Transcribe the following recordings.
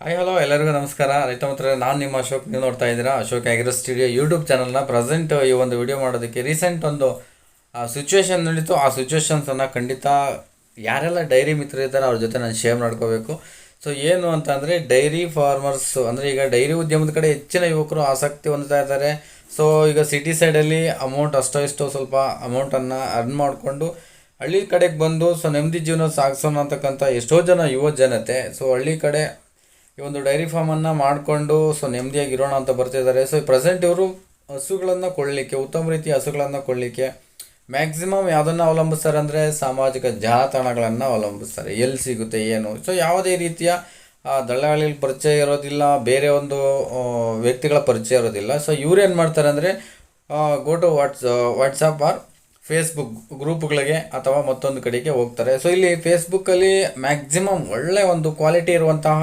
Hi hello ಎಲ್ಲರಿಗೂ ನಮಸ್ಕಾರ. ರೈತ ಮಿತ್ರ ನಾನು ನಿಮ್ಮ ಅಶೋಕ್. ನೀವು ನೋಡ್ತಾ ಇದ್ದೀರಾ ಅಶೋಕ್ ಆಗಿರೋ ಸ್ಟುಡಿಯೋ ಯೂಟ್ಯೂಬ್ ಚಾನಲ್ನ ಪ್ರೆಸೆಂಟ್ ಈ ಒಂದು ವಿಡಿಯೋ ಮಾಡೋದಕ್ಕೆ ರೀಸೆಂಟ್ ಒಂದು ಸಿಚುವೇಶನ್ ನಡೀತು. ಆ ಸಿಚುವೇಶನ್ಸನ್ನು ಖಂಡಿತ ಯಾರೆಲ್ಲ ಡೈರಿ ಮಿತ್ರ ಇದ್ದಾರೆ, ಅವ್ರ ಜೊತೆ ನಾನು ಶೇರ್ ಮಾಡ್ಕೋಬೇಕು. ಸೊ ಏನು ಅಂತಂದರೆ ಡೈರಿ ಫಾರ್ಮರ್ಸ್ ಅಂದರೆ ಈಗ ಡೈರಿ ಉದ್ಯಮದ ಕಡೆ ಹೆಚ್ಚಿನ ಯುವಕರು ಆಸಕ್ತಿ ಹೊಂದ್ತಾ ಇದ್ದಾರೆ. ಸೊ ಈಗ ಸಿಟಿ ಸೈಡಲ್ಲಿ ಅಮೌಂಟ್ ಅಷ್ಟೋ ಇಷ್ಟೋ ಸ್ವಲ್ಪ ಅಮೌಂಟನ್ನು ಅರ್ನ್ ಮಾಡಿಕೊಂಡು, ಹಳ್ಳಿ ಕಡೆಗೆ ಬಂದು ಸೊ ನೆಮ್ಮದಿ ಜೀವನ ಸಾಗಿಸೋಣ ಅಂತಕ್ಕಂಥ ಎಷ್ಟೋ ಜನ ಯುವ ಜನತೆ ಸೊ ಹಳ್ಳಿ ಕಡೆ ಈ ಒಂದು ಡೈರಿ ಫಾರ್ಮನ್ನು ಮಾಡಿಕೊಂಡು ಸೊ ನೆಮ್ಮದಿಯಾಗಿ ಇರೋಣ ಅಂತ ಬರ್ತಿದ್ದಾರೆ ಸೊ ಪ್ರೆಸೆಂಟ್ ಇವರು ಹಸುಗಳನ್ನು ಕೊಳ್ಳಲಿಕ್ಕೆ ಉತ್ತಮ ರೀತಿಯ ಹಸುಗಳನ್ನು ಕೊಳ್ಳಲಿಕ್ಕೆ ಮ್ಯಾಕ್ಸಿಮಮ್ ಯಾವುದನ್ನು ಅವಲಂಬಿಸ್ತಾರೆ ಅಂದರೆ ಸಾಮಾಜಿಕ ಜಾಲತಾಣಗಳನ್ನು ಅವಲಂಬಿಸ್ತಾರೆ. ಎಲ್ಲಿ ಸಿಗುತ್ತೆ ಏನು? ಸೊ ಯಾವುದೇ ರೀತಿಯ ಆ, ದಳ್ಳಾಳಿ ಪರಿಚಯ ಇರೋದಿಲ್ಲ ಬೇರೆ ಒಂದು ವ್ಯಕ್ತಿಗಳ ಪರಿಚಯ ಇರೋದಿಲ್ಲ. ಸೊ ಇವ್ರು ಏನು ಮಾಡ್ತಾರೆ ಅಂದರೆ go to whats WhatsApp or Facebook ಗ್ರೂಪ್ಗಳಿಗೆ ಅಥವಾ ಮತ್ತೊಂದು ಕಡೆಗೆ ಹೋಗ್ತಾರೆ. ಸೊ ಇಲ್ಲಿ ಫೇಸ್ಬುಕ್ಕಲ್ಲಿ ಮ್ಯಾಕ್ಸಿಮಮ್ ಒಳ್ಳೆ ಒಂದು ಕ್ವಾಲಿಟಿ ಇರುವಂತಹ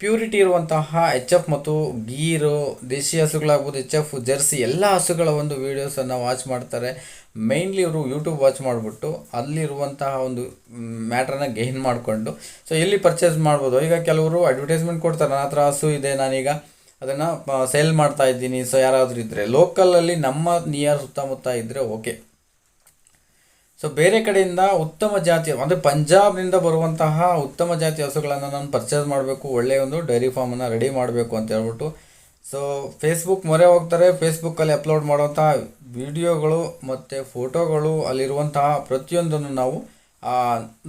ಪ್ಯೂರಿಟಿ ಇರುವಂತಹ ಎಚ್ ಎಫ್ ಮತ್ತು ಗೀರು, ದೇಶಿ ಹಸುಗಳಾಗ್ಬೋದು ಎಚ್ ಎಫ್ ಜರ್ಸಿ ಎಲ್ಲ ಹಸುಗಳ ಒಂದು ವೀಡಿಯೋಸನ್ನು ವಾಚ್ ಮಾಡ್ತಾರೆ. ಮೈನ್ಲಿ ಇವರು ಯೂಟ್ಯೂಬ್ ವಾಚ್ ಮಾಡಿಬಿಟ್ಟು ಅಲ್ಲಿರುವಂತಹ ಒಂದು ಮ್ಯಾಟ್ರನ್ನ ಗೇನ್ ಮಾಡಿಕೊಂಡು ಸೊ ಎಲ್ಲಿ ಪರ್ಚೇಸ್ ಮಾಡ್ಬೋದು? ಈಗ ಕೆಲವರು ಅಡ್ವರ್ಟೈಸ್ಮೆಂಟ್ ಕೊಡ್ತಾರೆ, ನನ್ನ ಹತ್ರ ಹಸು ಇದೆ, ನಾನೀಗ ಅದನ್ನು ಸೇಲ್ ಮಾಡ್ತಾ ಇದ್ದೀನಿ. ಸೊ ಯಾರಾದರೂ ಇದ್ದರೆ ಲೋಕಲಲ್ಲಿ ನಮ್ಮ ನಿಯರ್ ಸುತ್ತಮುತ್ತ ಇದ್ದರೆ ಓಕೆ ಸೊ ಬೇರೆ ಕಡೆಯಿಂದ ಉತ್ತಮ ಜಾತಿಯ ಅಂದರೆ ಪಂಜಾಬ್ನಿಂದ ಬರುವಂತಹ ಉತ್ತಮ ಜಾತಿಯ ಹಸುಗಳನ್ನು ನಾನು ಪರ್ಚೇಸ್ ಮಾಡಬೇಕು ಒಳ್ಳೆಯ ಒಂದು ಡೈರಿ ಫಾರ್ಮನ್ನು ರೆಡಿ ಮಾಡಬೇಕು ಅಂತ ಹೇಳ್ಬಿಟ್ಟು. ಸೊ ಫೇಸ್ಬುಕ್ ಮೊರೆ ಹೋಗ್ತಾರೆ ಫೇಸ್ಬುಕ್ಕಲ್ಲಿ ಅಪ್ಲೋಡ್ ಮಾಡುವಂತಹ ವಿಡಿಯೋಗಳು ಮತ್ತು ಫೋಟೋಗಳು ಅಲ್ಲಿರುವಂತಹ ಪ್ರತಿಯೊಂದನ್ನು ನಾವು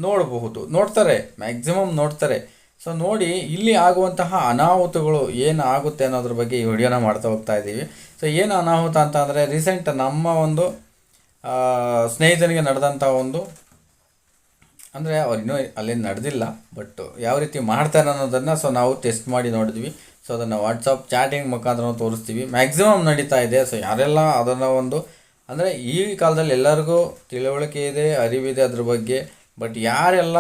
ನೋಡಬಹುದು. ನೋಡ್ತಾರೆ ಮ್ಯಾಕ್ಸಿಮಮ್ ನೋಡ್ತಾರೆ. ಸೊ ನೋಡಿ, ಇಲ್ಲಿ ಆಗುವಂತಹ ಅನಾಹುತಗಳು ಏನು ಆಗುತ್ತೆ ಅನ್ನೋದ್ರ ಬಗ್ಗೆ ಈ ವಿಡಿಯೋನ ಮಾಡ್ತಾ ಹೋಗ್ತಾ ಇದ್ದೀವಿ ಸೊ ಏನು ಅನಾಹುತ ಅಂತ ಅಂದರೆ ರೀಸೆಂಟ್ ನಮ್ಮ ಒಂದು ಸ್ನೇಹಿತನಿಗೆ ನಡೆದಂಥ ಒಂದು, ಅಂದರೆ ಅವ್ರು ಇನ್ನೂ ಅಲ್ಲಿ ನಡೆದಿಲ್ಲ ಬಟ್ ಯಾವ ರೀತಿ ಮಾಡ್ತಾರೆ ಅನ್ನೋದನ್ನು ಸೊ ನಾವು ಟೆಸ್ಟ್ ಮಾಡಿ ನೋಡಿದ್ವಿ. ಸೊ ಅದನ್ನು ವಾಟ್ಸಪ್ ಚಾಟಿಂಗ್ ಮುಖಾಂತರ ತೋರಿಸ್ತೀವಿ. ಮ್ಯಾಕ್ಸಿಮಮ್ ನಡೀತಾ ಇದೆ. ಸೊ ಯಾರೆಲ್ಲ ಅದನ್ನು ಒಂದು, ಅಂದರೆ ಈ ಕಾಲದಲ್ಲಿ ಎಲ್ಲರಿಗೂ ತಿಳುವಳಿಕೆ ಇದೆ, ಅರಿವಿದೆ ಅದ್ರ ಬಗ್ಗೆ ಬಟ್ ಯಾರೆಲ್ಲ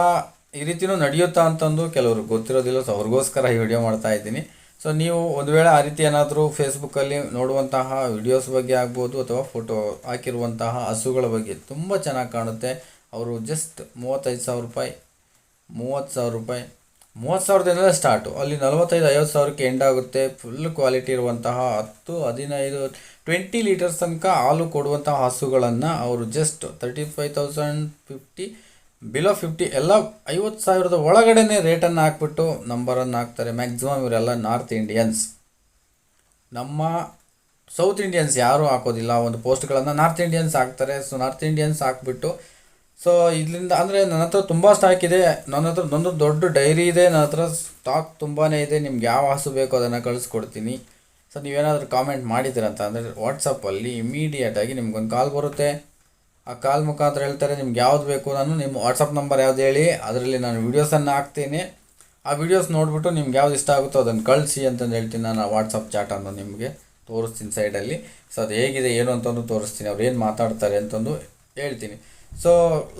ಈ ರೀತಿಯೂ ನಡೆಯುತ್ತಾ ಅಂತಂದು ಕೆಲವರು ಗೊತ್ತಿರೋದಿಲ್ಲ. ಸೊ ಅವ್ರಿಗೋಸ್ಕರ ಈ ವಿಡಿಯೋ ಮಾಡ್ತಾ ಇದ್ದೀನಿ. ಸೊ ನೀವು ಒಂದು ವೇಳೆ ಆ ರೀತಿ ಏನಾದರೂ ಫೇಸ್ಬುಕ್ಕಲ್ಲಿ ನೋಡುವಂತಹ ವಿಡಿಯೋಸ್ ಬಗ್ಗೆ ಆಗ್ಬೋದು ಅಥವಾ ಫೋಟೋ ಹಾಕಿರುವಂತಹ ಹಸುಗಳ ಬಗ್ಗೆ ತುಂಬ ಚೆನ್ನಾಗಿ ಕಾಣುತ್ತೆ. ಅವರು ಜಸ್ಟ್ ಮೂವತ್ತೈದು ಸಾವಿರ ರೂಪಾಯಿ, ಮೂವತ್ತು ಸಾವಿರ ರೂಪಾಯಿ, ಮೂವತ್ತು ಸಾವಿರದಿಂದಲೇ ಸ್ಟಾರ್ಟು ಅಲ್ಲಿ ನಲವತ್ತೈದು, ಐವತ್ತು ಸಾವಿರಕ್ಕೆ ಎಂಡ್ ಆಗುತ್ತೆ. ಫುಲ್ ಕ್ವಾಲಿಟಿ ಇರುವಂತಹ ಹತ್ತು, ಹದಿನೈದು ಟ್ವೆಂಟಿ ಲೀಟರ್ಸ್ ತನಕ ಹಾಲು ಕೊಡುವಂತಹ ಹಸುಗಳನ್ನು ಅವರು just thirty five thousand fifty below fifty ಎಲ್ಲ ಐವತ್ತು ಸಾವಿರದ ಒಳಗಡೆನೆ ರೇಟನ್ನು ಹಾಕ್ಬಿಟ್ಟು ನಂಬರನ್ನು ಹಾಕ್ತಾರೆ ಮ್ಯಾಕ್ಸಿಮಮ್ ಇವರೆಲ್ಲ ನಾರ್ತ್ ಇಂಡಿಯನ್ಸ್. ನಮ್ಮ ಸೌತ್ ಇಂಡಿಯನ್ಸ್ ಯಾರೂ ಹಾಕೋದಿಲ್ಲ. ಒಂದು ಪೋಸ್ಟ್ಗಳನ್ನು ನಾರ್ತ್ ಇಂಡಿಯನ್ಸ್ ಹಾಕ್ತಾರೆ. ಸೊ, ನಾರ್ತ್ ಇಂಡಿಯನ್ಸ್ ಹಾಕ್ಬಿಟ್ಟು, ಸೊ, ಇದರಿಂದ ಅಂದರೆ ನನ್ನ ಹತ್ರ ತುಂಬ ಸ್ಟಾಕ್ ಇದೆ. ನನ್ನ ಹತ್ರ ಒಂದು ದೊಡ್ಡ ಡೈರಿ ಇದೆ. ನನ್ನ ಹತ್ರ ಸ್ಟಾಕ್ ತುಂಬಾ ಇದೆ. ನಿಮ್ಗೆ ಯಾವ ಹಸು ಬೇಕೋ ಅದನ್ನು ಕಳಿಸ್ಕೊಡ್ತೀನಿ. ಸೊ ನೀವೇನಾದರೂ ಕಾಮೆಂಟ್ ಮಾಡಿದ್ದೀರಂತ ಅಂದರೆ ವಾಟ್ಸಪ್ಪಲ್ಲಿ ಇಮ್ಮಿಡಿಯೇಟಾಗಿ ನಿಮ್ಗೊಂದು ಕಾಲ್ ಬರುತ್ತೆ. ಆ ಕಾಲ್ ಮುಖಾಂತರ ಹೇಳ್ತಾರೆ, ನಿಮ್ಗೆ ಯಾವ್ದು ಬೇಕು ನಾನು ನಿಮ್ಮ ವಾಟ್ಸಪ್ ನಂಬರ್ ಯಾವ್ದು ಹೇಳಿ, ಅದರಲ್ಲಿ ನಾನು ವೀಡಿಯೋಸನ್ನು ಹಾಕ್ತೀನಿ. ಆ ವೀಡಿಯೋಸ್ ನೋಡಿಬಿಟ್ಟು ನಿಮ್ಗೆ ಯಾವ್ದು ಇಷ್ಟ ಆಗುತ್ತೋ ಅದನ್ನು ಕಳಿಸಿ ಅಂತಂದು ಹೇಳ್ತೀನಿ ನಾನು ಆ ವಾಟ್ಸಪ್ ಚಾಟನ್ನು ನಿಮಗೆ ತೋರಿಸ್ತೀನಿ ಸೈಡಲ್ಲಿ ಸೊ ಅದು ಹೇಗಿದೆ, ಏನು ಅಂತಂದು ತೋರಿಸ್ತೀನಿ, ಅವ್ರು ಏನು ಮಾತಾಡ್ತಾರೆ ಅಂತಂದು ಹೇಳ್ತೀನಿ. ಸೊ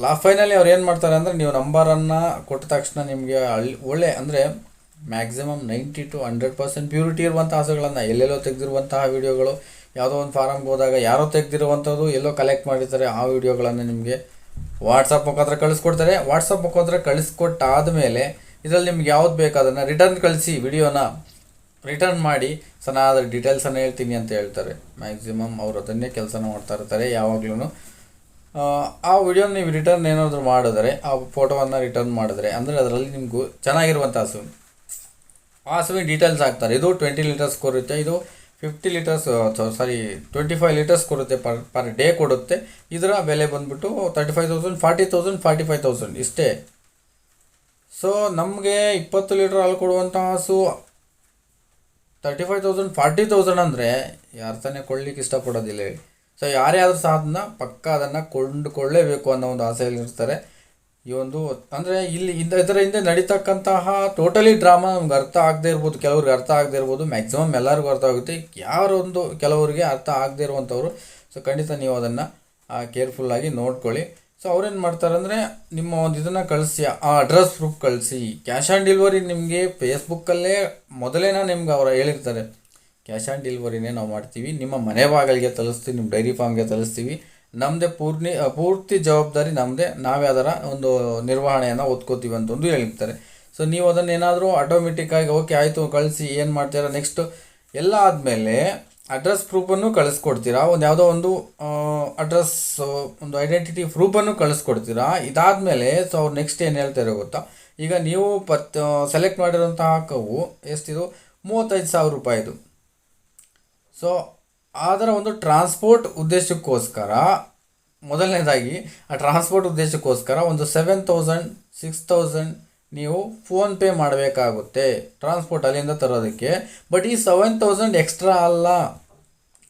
ಲಾ ಫೈನಲಿ ಅವ್ರು ಏನು ಮಾಡ್ತಾರೆ ಅಂದರೆ ನೀವು ನಂಬರನ್ನು ಕೊಟ್ಟ ತಕ್ಷಣ ನಿಮಗೆ ಅಲ್ಲಿ ಒಳ್ಳೆ ಅಂದರೆ maximum ninety to hundred percent purity ಇರುವಂಥ ಆಸೆಗಳನ್ನು, ಎಲ್ಲೆಲ್ಲೋ ತೆಗೆದಿರುವಂತಹ ವಿಡಿಯೋಗಳು ಯಾವುದೋ ಒಂದು ಫಾರಮ್ಗೆ ಹೋದಾಗ ಯಾರೋ ತೆಗೆದಿರುವಂಥದ್ದು ಎಲ್ಲೋ ಕಲೆಕ್ಟ್ ಮಾಡಿರ್ತಾರೆ, ಆ ವಿಡಿಯೋಗಳನ್ನು ನಿಮಗೆ ವಾಟ್ಸಪ್ ಮುಖಾಂತರ ಕಳಿಸ್ಕೊಡ್ತಾರೆ. ವಾಟ್ಸಪ್ ಮುಖಾಂತರ ಕಳಿಸ್ಕೊಟ್ಟಾದ ಮೇಲೆ ಇದರಲ್ಲಿ ನಿಮ್ಗೆ ಯಾವ್ದು ಬೇಕು ಅದನ್ನು ರಿಟರ್ನ್ ಕಳಿಸಿ ವಿಡಿಯೋನ ರಿಟರ್ನ್ ಮಾಡಿ. ಸೊ ನಾನು ಡೀಟೇಲ್ಸನ್ನು ಹೇಳ್ತೀನಿ ಅಂತ ಹೇಳ್ತಾರೆ. ಮ್ಯಾಕ್ಸಿಮಮ್ ಅವರು ಅದನ್ನೇ ಕೆಲಸನ ಮಾಡ್ತಾ ಇರ್ತಾರೆ ಯಾವಾಗ್ಲೂ ಆ ವಿಡಿಯೋನ ನೀವು ರಿಟರ್ನ್ ಏನಾದರೂ ಮಾಡಿದ್ರೆ, ಆ ಫೋಟೋವನ್ನು ರಿಟರ್ನ್ ಮಾಡಿದ್ರೆ, ಅಂದರೆ ಅದರಲ್ಲಿ ನಿಮಗೂ ಚೆನ್ನಾಗಿರುವಂಥ ಹಸು ಆ ಹಸುವಿನ ಡೀಟೇಲ್ಸ್ ಹಾಕ್ತಾರೆ. ಇದು ಟ್ವೆಂಟಿ ಲೀಟರ್ಸ್ ಕೊರುತ್ತೆ ಇದು fifty litres sorry twenty five litres ಕೊಡುತ್ತೆ ಪರ್ ಪರ್ ಡೇ ಕೊಡುತ್ತೆ. ಇದರ ಬೆಲೆ ಬಂದ್ಬಿಟ್ಟು thirty five thousand forty thousand forty five thousand ಇಷ್ಟೇ. ಸೊ ನಮಗೆ ಇಪ್ಪತ್ತು ಲೀಟ್ರ್ ಹಾಲು ಕೊಡುವಂಥ ಹಸು thirty five thousand forty thousand ಅಂದರೆ ಯಾರು ತಾನೇ ಕೊಡ್ಲಿಕ್ಕೆ ಇಷ್ಟಪಡೋದಿಲ್ಲ ಹೇಳಿ. ಸೊ ಯಾರೇ ಆದರೂ ಸಹ ಅದನ್ನ ಪಕ್ಕ ಅದನ್ನು ಕೊಂಡುಕೊಳ್ಳೇಬೇಕು ಅನ್ನೋ ಒಂದು ಆಸೆಯಲ್ಲಿ ಇರ್ತಾರೆ ಈ ಒಂದು, ಅಂದರೆ ಇಲ್ಲಿ ಇದ ಇದರ ಹಿಂದೆ ನಡೀತಕ್ಕಂತಹ ಟೋಟಲಿ ಡ್ರಾಮಾ ನಮ್ಗೆ ಅರ್ಥ ಆಗದೆ ಇರ್ಬೋದು, ಕೆಲವ್ರಿಗೆ ಅರ್ಥ ಆಗದೆ ಇರ್ಬೋದು ಮ್ಯಾಕ್ಸಿಮಮ್ ಎಲ್ಲರಿಗೂ ಅರ್ಥ ಆಗುತ್ತೆ. ಯಾರೊಂದು ಕೆಲವರಿಗೆ ಅರ್ಥ ಆಗದೆ ಇರುವಂಥವ್ರು ಸೊ ಖಂಡಿತ ನೀವು ಅದನ್ನು ಕೇರ್ಫುಲ್ಲಾಗಿ ನೋಡ್ಕೊಳ್ಳಿ. ಸೊ ಅವ್ರೇನು ಮಾಡ್ತಾರಂದರೆ, ನಿಮ್ಮ ಒಂದು ಇದನ್ನು ಕಳಿಸಿ, ಆ ಅಡ್ರೆಸ್ ಪ್ರೂಫ್ ಕಳಿಸಿ. ಕ್ಯಾಶ್ ಆನ್ ಡೆಲಿವರಿ ನಿಮಗೆ ಫೇಸ್ಬುಕ್ಕಲ್ಲೇ ಮೊದಲೇನ ನಿಮ್ಗೆ ಅವರು ಹೇಳಿರ್ತಾರೆ. ಕ್ಯಾಶ್ ಆನ್ ಡೆಲಿವರಿನೇ ನಾವು ಮಾಡ್ತೀವಿ, ನಿಮ್ಮ ಮನೆ ಬಾಗಿಲಿಗೆ ತಲುಸ್ತೀವಿ, ನಿಮ್ಮ ಡೈರಿ ಫಾರ್ಮ್ಗೆ ತಲುಸ್ತೀವಿ. ನಮ್ಮದೇ ಪೂರ್ಣಿ ಪೂರ್ತಿ ಜವಾಬ್ದಾರಿ ನಮ್ಮದೇ ನಾವೇ ಅದರ ಒಂದು ನಿರ್ವಹಣೆಯನ್ನು ಓದ್ಕೋತೀವಿ ಅಂತಂದು ಹೇಳಿರ್ತಾರೆ. ಸೊ ನೀವು ಅದನ್ನು ಏನಾದರೂ ಆಟೋಮೆಟಿಕ್ಕಾಗಿ ಓಕೆ ಆಯಿತು, ಕಳಿಸಿ, ಏನು ಮಾಡ್ತೀರಾ ನೆಕ್ಸ್ಟ್ ಎಲ್ಲ ಆದಮೇಲೆ ಅಡ್ರೆಸ್ ಪ್ರೂಫನ್ನು ಕಳಿಸ್ಕೊಡ್ತೀರಾ? ಒಂದು ಯಾವುದೋ ಒಂದು ಅಡ್ರೆಸ್ ಒಂದು ಐಡೆಂಟಿಟಿ ಪ್ರೂಫನ್ನು ಕಳಿಸ್ಕೊಡ್ತೀರಾ? ಇದಾದಮೇಲೆ ಸೊ ಅವ್ರು ನೆಕ್ಸ್ಟ್ ಏನು ಹೇಳ್ತಾರೆ ಗೊತ್ತಾ? ಈಗ ನೀವು ಪತ್ ಸೆಲೆಕ್ಟ್ ಮಾಡಿರೋಂತಹ ಕವು ಎಷ್ಟಿದು? ಮೂವತ್ತೈದು ಸಾವಿರ ರೂಪಾಯಿದು. ಸೊ ಅದರ ಒಂದು ಟ್ರಾನ್ಸ್ಪೋರ್ಟ್ ಉದ್ದೇಶಕ್ಕೋಸ್ಕರ, ಮೊದಲನೇದಾಗಿ ಆ ಟ್ರಾನ್ಸ್ಪೋರ್ಟ್ ಉದ್ದೇಶಕ್ಕೋಸ್ಕರ ಒಂದು ಸೆವೆನ್ ತೌಸಂಡ್ ಸಿಕ್ಸ್ ತೌಸಂಡ್ ನೀವು ಫೋನ್ಪೇ ಮಾಡಬೇಕಾಗುತ್ತೆ ಟ್ರಾನ್ಸ್ಪೋರ್ಟ್ ಅಲ್ಲಿಂದ ತರೋದಕ್ಕೆ. ಬಟ್ ಈ ಸೆವೆನ್ ತೌಸಂಡ್ ಎಕ್ಸ್ಟ್ರಾ ಅಲ್ಲ.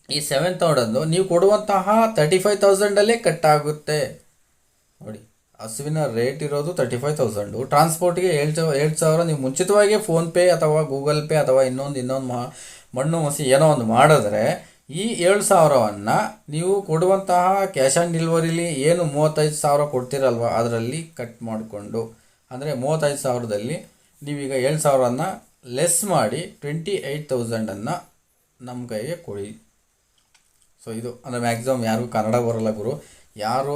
ಈ ಸೆವೆನ್ ತೌಸಂಡು ನೀವು ಕೊಡುವಂತಹ ತರ್ಟಿ ಫೈವ್ ತೌಸಂಡಲ್ಲೇ ಕಟ್ ಆಗುತ್ತೆ ನೋಡಿ, ಹಸುವಿನ ರೇಟ್ ಇರೋದು ತರ್ಟಿ ಫೈವ್ ತೌಸಂಡು ಟ್ರಾನ್ಸ್ಪೋರ್ಟ್ಗೆ ಏಳು ಸಾವಿರ, ಎರಡು ಸಾವಿರ ನೀವು ಮುಂಚಿತವಾಗಿ ಫೋನ್ಪೇ ಅಥವಾ ಗೂಗಲ್ ಪೇ ಅಥವಾ ಇನ್ನೊಂದು ಇನ್ನೊಂದು ಮಾ, ಮಣ್ಣು ಮಸಿ ಏನೋ ಒಂದು ಮಾಡಿದ್ರೆ ಈ ಏಳು ಸಾವಿರವನ್ನು ನೀವು ಕೊಡುವಂತಹ ಕ್ಯಾಶ್ ಆನ್ ಡೆಲಿವರಿಲಿ ಏನು ಮೂವತ್ತೈದು ಸಾವಿರ ಕೊಡ್ತೀರಲ್ವ ಅದರಲ್ಲಿ ಕಟ್ ಮಾಡಿಕೊಂಡು. ಅಂದರೆ ಮೂವತ್ತೈದು ಸಾವಿರದಲ್ಲಿ ನೀವೀಗ ಏಳು ಸಾವಿರನ ಲೆಸ್ ಮಾಡಿ ಟ್ವೆಂಟಿ ಏಯ್ಟ್ ತೌಸಂಡನ್ನು ನಮ್ಮ ಕೈಗೆ ಕೊಡಿ. ಸೊ ಇದು ಅಂದರೆ ಮ್ಯಾಕ್ಸಿಮಮ್ ಯಾರಿಗೂ ಕನ್ನಡ ಬರಲ್ಲ ಗುರು. ಯಾರು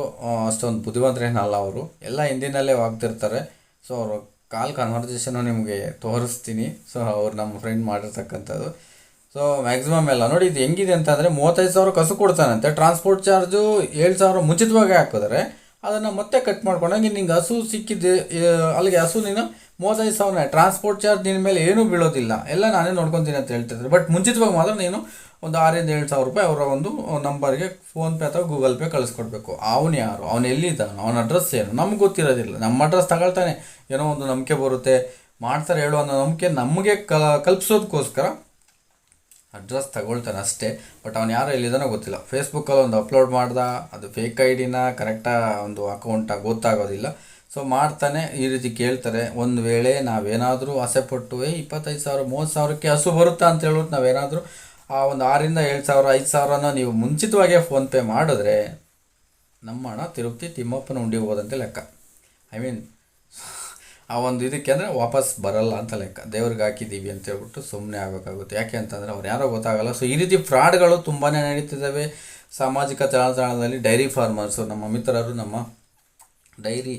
ಅಷ್ಟೊಂದು ಬುದ್ಧಿವಂತರೇನಲ್ಲ ಅವರು. ಎಲ್ಲ ಹಿಂದಿನಲ್ಲೇ ವಾಗ್ತಿರ್ತಾರೆ ಸೊ ಅವರು ಕಾಲ್ ಕನ್ವರ್ಸೇಷನು ನಿಮಗೆ ತೋರಿಸ್ತೀನಿ. ಸೊ ಅವ್ರು ನಮ್ಮ ಫ್ರೆಂಡ್ ಮಾಡಿರ್ತಕ್ಕಂಥದ್ದು. ಸೊ ಮ್ಯಾಕ್ಸಿಮಮ್ ಎಲ್ಲ. ನೋಡಿ, ಇದು ಹೆಂಗಿದೆ ಅಂತಂದರೆ ಮೂವತ್ತೈದು ಸಾವಿರ ಕಸು ಕೊಡ್ತಾನಂತೆ. ಟ್ರಾನ್ಸ್ಪೋರ್ಟ್ ಚಾರ್ಜು ಏಳು ಸಾವಿರ ಮುಂಚಿತವಾಗಿ ಹಾಕಿದ್ರೆ ಅದನ್ನು ಮತ್ತೆ ಕಟ್ ಮಾಡ್ಕೊಂಡಾಗ ನಿಂಗೆ ಹಸು ಸಿಕ್ಕಿದ್ದು ಅಲ್ಲಿಗೆ ಹಸು ನೀನು ಮೂವತ್ತೈದು ಸಾವಿರ ಟ್ರಾನ್ಸ್ಪೋರ್ಟ್ ಚಾರ್ಜ್ ನಿನ್ನ ಮೇಲೆ ಏನೂ ಬೀಳೋದಿಲ್ಲ. ಎಲ್ಲ ನಾನೇ ನೋಡ್ಕೊತೀನಿ ಅಂತ ಹೇಳ್ತಿದ್ರು. ಬಟ್ ಮುಂಚಿತವಾಗಿ ಮಾತ್ರ ನೀನು ಒಂದು ಆರಿಂದ ಏಳು ಸಾವಿರ ರೂಪಾಯಿ ಅವರ ಒಂದು ನಂಬರ್ಗೆ ಫೋನ್ಪೇ ಅಥವಾ ಗೂಗಲ್ ಪೇ ಕಳಿಸ್ಕೊಡ್ಬೇಕು. ಅವನು ಯಾರು? ಅವನು ಎಲ್ಲಿದ್ದಾನೆ? ಅವನ ಅಡ್ರೆಸ್ ಏನು? ನಮ್ಗೆ ಗೊತ್ತಿರೋದಿಲ್ಲ. ನಮ್ಮ ಅಡ್ರೆಸ್ ತಗೊಳ್ತಾನೆ. ಏನೋ ಒಂದು ನಂಬಿಕೆ ಬರುತ್ತೆ. ಮಾಡ್ತಾರೆ ಹೇಳೋ ಅನ್ನೋ ನಂಬಿಕೆ ನಮಗೆ ಕಲ್ಪಿಸೋದಕ್ಕೋಸ್ಕರ ಅಡ್ರೆಸ್ ತಗೊಳ್ತಾನೆ ಅಷ್ಟೇ, ಬಟ್ ಅವ್ನು ಯಾರು ಎಲ್ಲಿದ್ದಾನೋ ಗೊತ್ತಿಲ್ಲ. ಫೇಸ್ಬುಕ್ಕಲ್ಲಿ ಒಂದು ಅಪ್ಲೋಡ್ ಮಾಡ್ದ, ಅದು ಫೇಕ್ ಐ ಡಿನ ಕರೆಕ್ಟಾಗಿ ಒಂದು ಅಕೌಂಟಾಗಿ ಗೊತ್ತಾಗೋದಿಲ್ಲ. ಸೊ ಮಾಡ್ತಾನೆ, ಈ ರೀತಿ ಕೇಳ್ತಾರೆ, ಒಂದು ವೇಳೆ ನಾವೇನಾದರೂ ಆಸೆಪಟ್ಟು ಏ ಇಪ್ಪತ್ತೈದು ಸಾವಿರ, ಮೂವತ್ತು ಸಾವಿರಕ್ಕೆ ಹಸು ಬರುತ್ತಾ? ಅಂತ ಹೇಳ್ಬಿಟ್ಟು ನಾವೇನಾದರೂ ಆ ಒಂದು ಆರಿಂದ ಏಳು ಸಾವಿರ, ಐದು ಸಾವಿರನ ನೀವು ಮುಂಚಿತವಾಗೇ ಫೋನ್ಪೇ ಮಾಡಿದ್ರೆ, ನಮ್ಮ ಹಣ ತಿರುಪತಿ ತಿಮ್ಮಪ್ಪನ ಉಂಡಿ ಹೋದಂತೆ ಲೆಕ್ಕ. ಐ ಮೀನ್ ಆ ಒಂದು ಇದಕ್ಕೆ ಅಂದರೆ ವಾಪಸ್ ಬರಲ್ಲ ಅಂತ ಲೆಕ್ಕ. ದೇವ್ರಿಗೆ ಹಾಕಿದ್ದೀವಿ ಅಂತ ಹೇಳ್ಬಿಟ್ಟು ಸುಮ್ಮನೆ ಆಗಬೇಕಾಗುತ್ತೆ. ಯಾಕೆ ಅಂತಂದರೆ ಅವ್ರು ಯಾರೋ ಗೊತ್ತಾಗಲ್ಲ. ಸೊ ಈ ರೀತಿ ಫ್ರಾಡ್ಗಳು ತುಂಬಾ ನಡೀತಿದ್ದಾವೆ. ಸಾಮಾಜಿಕ ಜಾಲತಾಣದಲ್ಲಿ ಡೈರಿ ಫಾರ್ಮರ್ಸು, ನಮ್ಮ ಮಿತ್ರರು, ನಮ್ಮ ಡೈರಿ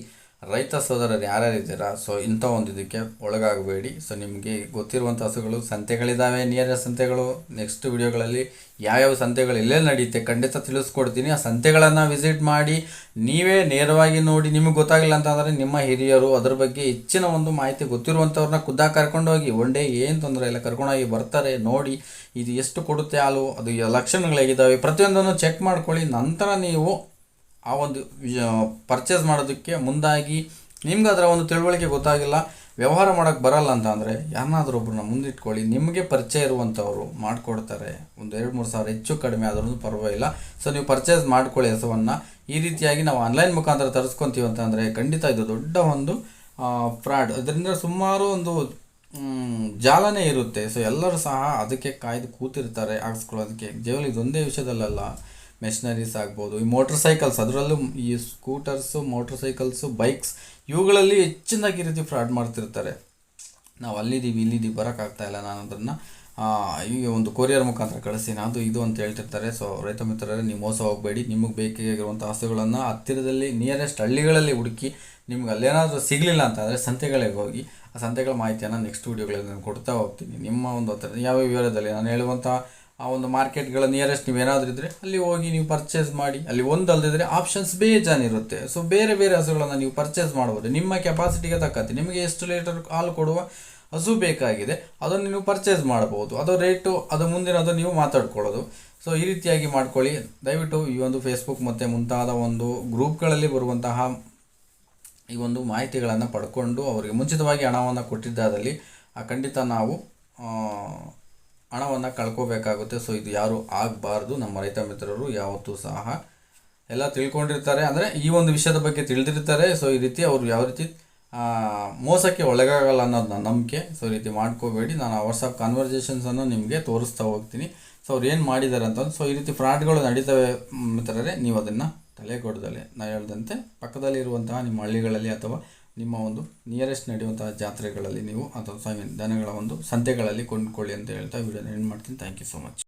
ರೈತ ಸೋದರರು ಯಾರ್ಯಾರಿದ್ದೀರಾ ಸೊ ಇಂಥ ಒಂದು ಇದಕ್ಕೆ ಒಳಗಾಗಬೇಡಿ. ಸೊ ನಿಮಗೆ ಗೊತ್ತಿರುವಂಥ ಹಸುಗಳು, ಸಂತೆಗಳಿದ್ದಾವೆ ನಿಯರ್ ಸಂತೆಗಳು. ನೆಕ್ಸ್ಟ್ ವಿಡಿಯೋಗಳಲ್ಲಿ ಯಾವ್ಯಾವ ಸಂತೆಗಳು, ಎಲ್ಲೆಲ್ಲಿ ನಡೆಯುತ್ತೆ ಖಂಡಿತ ತಿಳಿಸ್ಕೊಡ್ತೀನಿ. ಆ ಸಂತೆಗಳನ್ನು ವಿಸಿಟ್ ಮಾಡಿ, ನೀವೇ ನೇರವಾಗಿ ನೋಡಿ ನಿಮಗೆ ಗೊತ್ತಾಗಿಲ್ಲ ಅಂತಂದರೆ ನಿಮ್ಮ ಹಿರಿಯರು ಅದ್ರ ಬಗ್ಗೆ ಹೆಚ್ಚಿನ ಒಂದು ಮಾಹಿತಿ ಗೊತ್ತಿರುವಂಥವ್ರನ್ನ ಖುದ್ದಾಗಿ ಕರ್ಕೊಂಡೋಗಿ ಒನ್ ಡೇ ಏನು ತೊಂದರೆ ಇಲ್ಲ ಕರ್ಕೊಂಡೋಗಿ ಬರ್ತಾರೆ, ನೋಡಿ ಇದು ಎಷ್ಟು ಕೊಡುತ್ತೆ ಹಾಲು, ಅದು ಯ- ಲಕ್ಷಣಗಳು ಹೇಗಿದ್ದಾವೆ, ಪ್ರತಿಯೊಂದನ್ನು ಚೆಕ್ ಮಾಡ್ಕೊಳ್ಳಿ. ನಂತರ ನೀವು ಆ ಒಂದು ಪರ್ಚೇಸ್ ಮಾಡೋದಕ್ಕೆ ಮುಂದಾಗಿ ನಿಮ್ಗೆ ಅದರ ಒಂದು ತಿಳುವಳಿಕೆ ಗೊತ್ತಾಗಿಲ್ಲ. ವ್ಯವಹಾರ ಮಾಡೋಕ್ಕೆ ಬರಲ್ಲ ಅಂತ ಅಂದರೆ ಯಾರನ್ನಾದ್ರೂ ಒಬ್ಬರನ್ನ ಮುಂದಿಟ್ಕೊಳ್ಳಿ. ನಿಮಗೆ ಪರಿಚಯ ಇರುವಂಥವ್ರು ಮಾಡಿಕೊಡ್ತಾರೆ. ಒಂದು ಎರಡು, ಮೂರು ಸಾವಿರ ಹೆಚ್ಚು ಕಡಿಮೆ ಆದ್ರೂ ಪರವಾಗಿಲ್ಲ. ಸೊ ನೀವು ಪರ್ಚೇಸ್ ಮಾಡ್ಕೊಳ್ಳಿ ಹೆಸವನ್ನು. ಈ ರೀತಿಯಾಗಿ ನಾವು ಆನ್ಲೈನ್ ಮುಖಾಂತರ ತರಿಸ್ಕೊತೀವಿ ಅಂತಂದರೆ ಖಂಡಿತ ಇದು ದೊಡ್ಡ ಒಂದು ಫ್ರಾಡ್ ಅದರಿಂದ ಸುಮಾರು ಒಂದು ಜಾಲನೇ ಇರುತ್ತೆ. ಸೊ ಎಲ್ಲರೂ ಸಹ ಅದಕ್ಕೆ ಕಾಯ್ದು ಕೂತಿರ್ತಾರೆ. ಹಾಕ್ಸ್ಕೊಳ್ಳೋದಕ್ಕೆ. ಕೇವಲ ಇದೊಂದೇ ವಿಷಯದಲ್ಲಲ್ಲ. ಮೆಷಿನರೀಸ್ ಆಗ್ಬೋದು. ಈ ಮೋಟ್ರ್ ಸೈಕಲ್ಸ್ ಅದರಲ್ಲೂ ಈ ಸ್ಕೂಟರ್ಸು ಮೋಟ್ರ್ ಸೈಕಲ್ಸು ಬೈಕ್ಸ್ ಇವುಗಳಲ್ಲಿ ಹೆಚ್ಚಿನಾಗಿ ಈ ರೀತಿ ಫ್ರಾಡ್ ಮಾಡ್ತಿರ್ತಾರೆ. ನಾವು ಅಲ್ಲಿದ್ದೀವಿ, ಇಲ್ಲಿದ್ದೀವಿ ಬರೋಕ್ಕಾಗ್ತಾಯಿಲ್ಲ ನಾನು ಅದನ್ನು ಈಗ ಒಂದು ಕೊರಿಯರ್ ಮುಖಾಂತರ ಕಳಿಸಿ ನಾನು ಇದು ಅಂತ ಹೇಳ್ತಿರ್ತಾರೆ. ಸೊ ರೈತ ಮಿತ್ರರೇ, ನೀವು ಮೋಸ ಹೋಗಬೇಡಿ. ನಿಮಗೆ ಬೇಕಾಗಿರುವಂಥ ಹಸುಗಳನ್ನು ಹತ್ತಿರದಲ್ಲಿ ನಿಯರೆಸ್ಟ್ ಹಳ್ಳಿಗಳಲ್ಲಿ ಹುಡುಕಿ, ನಿಮ್ಗೆ ಅಲ್ಲೇನಾದರೂ ಸಿಗಲಿಲ್ಲ ಅಂತಂದರೆ ಸಂತೆಗಳಿಗೆ ಹೋಗಿ, ಆ ಸಂತೆಗಳ ಮಾಹಿತಿಯನ್ನು ನೆಕ್ಸ್ಟ್ ವೀಡಿಯೋಗಳಲ್ಲಿ ನಾನು ಕೊಡ್ತಾ ಹೋಗ್ತೀನಿ. ನಿಮ್ಮ ಒಂದು ಹತ್ತಿರ ಯಾವ ವಿವರದಲ್ಲಿ? ನಾನು ಹೇಳುವಂಥ ಆ ಒಂದು ಮಾರ್ಕೆಟ್ಗಳ ನಿಯರೆಸ್ಟ್ ನೀವು ಏನಾದರೂ ಇದ್ದರೆ ಅಲ್ಲಿ ಹೋಗಿ ನೀವು ಪರ್ಚೇಸ್ ಮಾಡಿ. ಅಲ್ಲಿ ಒಂದು ಅಲ್ಲದಿದ್ದರೆ ಆಪ್ಷನ್ಸ್ ಬೇಜಾನಿರುತ್ತೆ. ಸೊ ಬೇರೆ ಬೇರೆ ಹಸುಗಳನ್ನು ನೀವು ಪರ್ಚೇಸ್ ಮಾಡ್ಬೋದು. ನಿಮ್ಮ ಕೆಪಾಸಿಟಿಗೆ ತಕ್ಕಂತೆ. ನಿಮಗೆ ಎಷ್ಟು ಲೀಟರ್ ಹಾಲು ಕೊಡುವ ಹಸು ಬೇಕಾಗಿದೆ, ಅದನ್ನು ನೀವು ಪರ್ಚೇಸ್ ಮಾಡ್ಬೋದು ಅದು ರೇಟು ಅದು ಮುಂದಿನ ಅದು ನೀವು ಮಾತಾಡ್ಕೊಳ್ಳೋದು. ಸೊ ಈ ರೀತಿಯಾಗಿ ಮಾಡ್ಕೊಳ್ಳಿ. ದಯವಿಟ್ಟು ಈ ಒಂದು ಫೇಸ್ಬುಕ್ ಮತ್ತು ಮುಂತಾದ ಒಂದು ಗ್ರೂಪ್ಗಳಲ್ಲಿ ಬರುವಂತಹ ಈ ಒಂದು ಮಾಹಿತಿಗಳನ್ನು ಪಡ್ಕೊಂಡು ಅವರಿಗೆ ಮುಂಚಿತವಾಗಿ ಹಣವನ್ನು ಕೊಟ್ಟಿದ್ದಾದಲ್ಲಿ ಖಂಡಿತ ನಾವು ಹಣವನ್ನು ಕಳ್ಕೋಬೇಕಾಗುತ್ತೆ. ಸೊ ಇದು ಯಾರು ಆಗಬಾರ್ದು. ನಮ್ಮ ರೈತ ಮಿತ್ರರು ಯಾವತ್ತೂ ಸಹ ಎಲ್ಲ ತಿಳ್ಕೊಂಡಿರ್ತಾರೆ. ಅಂದರೆ ಈ ಒಂದು ವಿಷಯದ ಬಗ್ಗೆ ತಿಳಿದಿರ್ತಾರೆ. ಸೊ ಈ ರೀತಿ ಅವರು ಯಾವ ರೀತಿ ಮೋಸಕ್ಕೆ ಒಳಗಾಗಲ್ಲ ಅನ್ನೋದು ನನ್ನ ನಂಬಿಕೆ. ಸೊ ಈ ರೀತಿ ಮಾಡ್ಕೋಬೇಡಿ. ನಾನು ವಾಟ್ಸಪ್ ಕಾನ್ವರ್ಸೇಷನ್ಸನ್ನು ನಿಮಗೆ ತೋರಿಸ್ತಾ ಹೋಗ್ತೀನಿ. ಸೊ ಅವ್ರು ಏನು ಮಾಡಿದ್ದಾರೆ ಅಂತಂದು ಸೊ ಈ ರೀತಿ ಫ್ರಾಡ್ಗಳು ನಡೀತವೆ, ಮಿತ್ರರೇ, ನೀವು ಅದನ್ನು ತಲೆಗೊಡ್ದಲೆ ನಾನು ಹೇಳ್ದಂತೆ, ಪಕ್ಕದಲ್ಲಿರುವಂತಹ ನಿಮ್ಮ ಹಳ್ಳಿಗಳಲ್ಲಿ ಅಥವಾ ನಿಮ್ಮ ಒಂದು ನಿಯರೆಸ್ಟ್ ನಡೆಯುವಂತಹ ಜಾತ್ರೆಗಳಲ್ಲಿ ನೀವು ಅಥವಾ ದನಗಳ ಒಂದು ಸಂತೆಗಳಲ್ಲಿ ಕೊಂಡ್ಕೊಳ್ಳಿ ಅಂತ ಹೇಳ್ತಾ ವಿಡಿಯೋನ ಎಂಡ್ ಮಾಡ್ತೀನಿ. Thank you so much